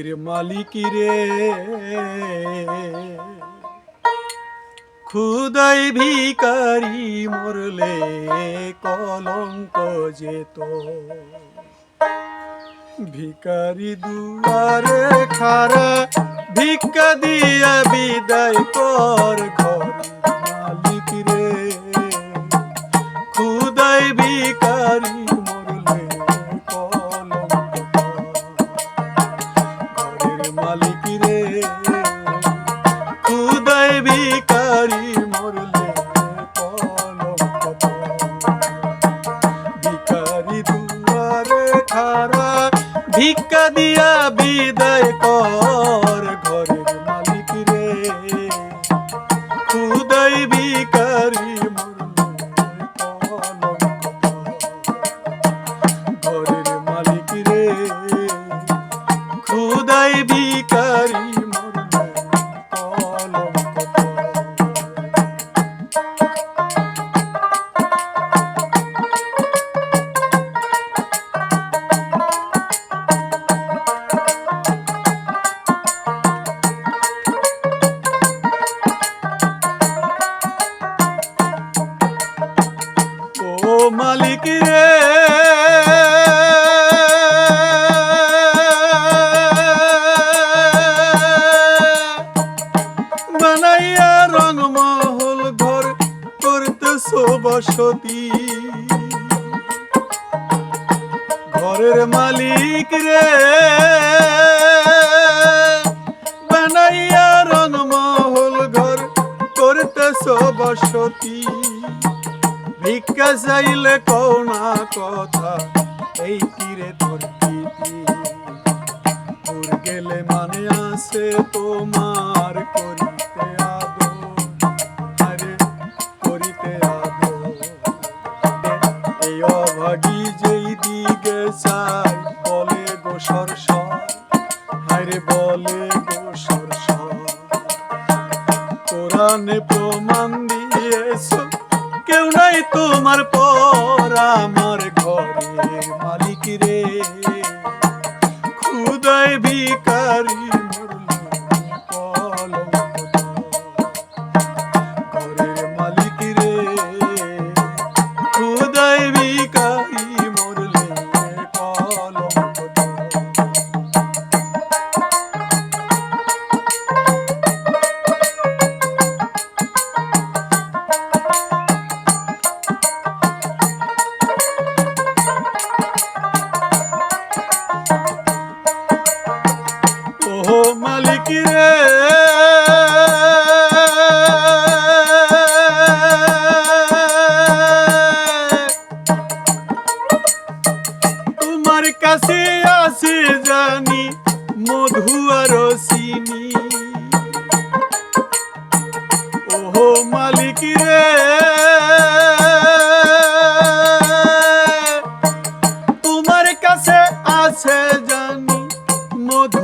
ঘরের মালিক রে। খুদাই ভিকারি মরলে কলঙ্ক যেত। ভিকারি দুয়ারে খারা ভিক্ষা দিয়া বিদায় কর। দিয়া বিদায় কর ঘরের মালিক রে। খুদাই ভিকারি বসতি। ঘরের মালিক রে, বানাইয়া রংমহল ঘর করতেছ বসতি। ভিক্ষা চাইলে কৌনা কথা, এই তীরে তোর গেলে মানে আসে তোমার করিতে মালিক রে খুদাই ভিকারি মরল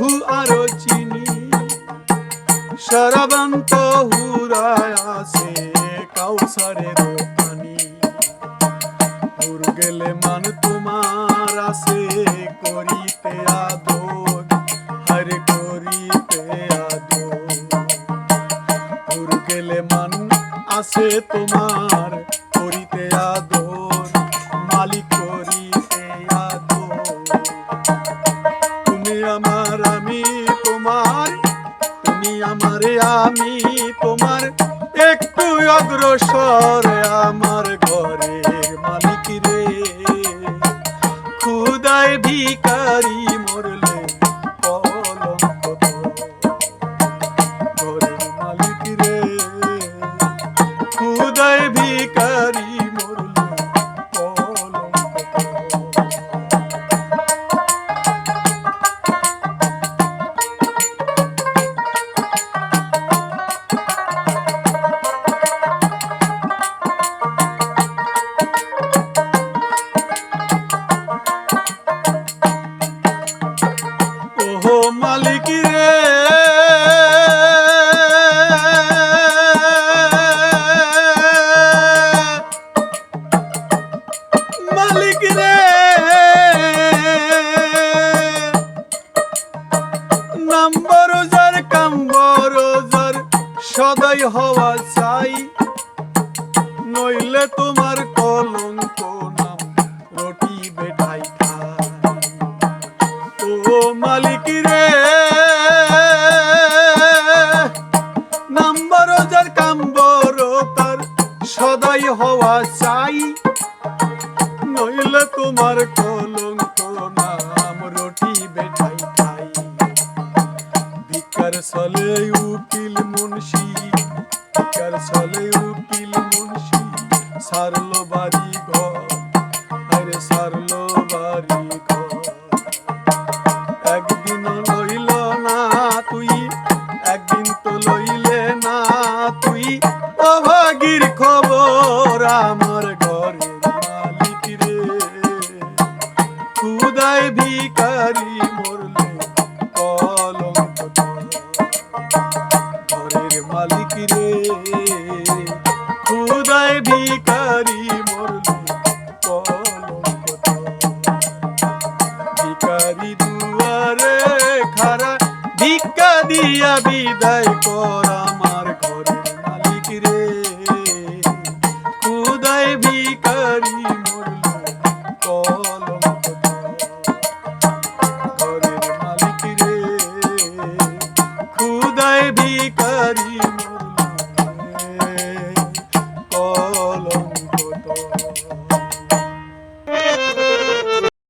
মধু আরও চিনি সরবন্ত হুরায় আছে কাউসারের পানি গেলে মান অগ্রসর আমার ঘরের মালিক রে। খুদাই ভিকারি মরলে ঘরের মালিক রে। খুদাই ভিকারি কাম্বরজার কাম্বরজার, সদাই হওয়া চাই। নইলে তোমার কলঙ্ক নাম রটি বেটাই ও মালিক রে নাম্বরজার কাম্বরতার সদাই হওয়া চাই। নইলে তোমার কলঙ্ক চলে উকিল মুন্সি ভিকার চলে উকিল মুন্সি, সারলো বাড়ি ঘর আরে একদিন লইল না তুই, একদিন তো লইলে না তুই, অভাগীর খবর রে খুদায় ভিকারি মরলে। ভিকারি দুয়ারে খারা ভিক্ষা দিয়া বিদায় কর আমার ঘরে